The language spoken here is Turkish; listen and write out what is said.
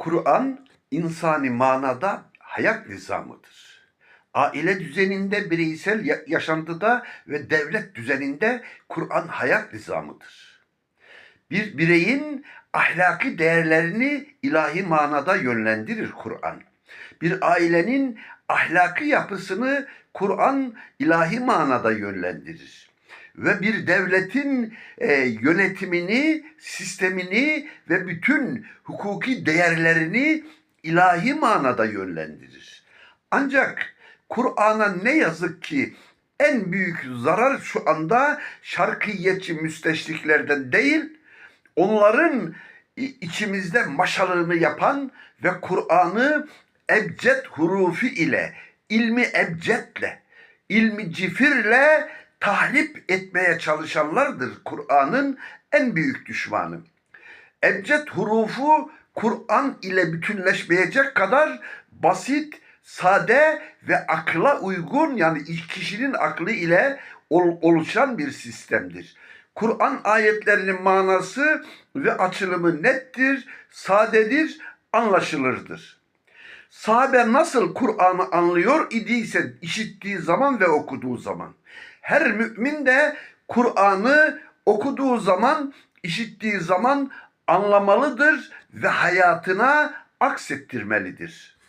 Kur'an insani manada hayat nizamıdır. Aile düzeninde, bireysel ya- yaşantıda ve devlet düzeninde Kur'an hayat nizamıdır. Bir bireyin ahlaki değerlerini ilahi manada yönlendirir Kur'an. Bir ailenin ahlaki yapısını Kur'an ilahi manada yönlendirir. Ve bir devletin e, yönetimini, sistemini ve bütün hukuki değerlerini ilahi manada yönlendirir. Ancak Kur'an'a ne yazık ki en büyük zarar şu anda şarkiyetçi müsteşriklerden değil, onların içimizde maşalığını yapan ve Kur'an'ı ebced hurufi ile, ilmi ebcedle, ilmi cifirle tahrip etmeye çalışanlardır Kur'an'ın en büyük düşmanı. Ebced hurufu Kur'an ile bütünleşmeyecek kadar basit, sade ve akla uygun yani kişinin aklı ile ol- oluşan bir sistemdir. Kur'an ayetlerinin manası ve açılımı nettir, sadedir, anlaşılırdır. Sahabe nasıl Kur'an'ı anlıyor idiyse işittiği zaman ve okuduğu zaman. Her mümin de Kur'an'ı okuduğu zaman, işittiği zaman anlamalıdır ve hayatına aksettirmelidir.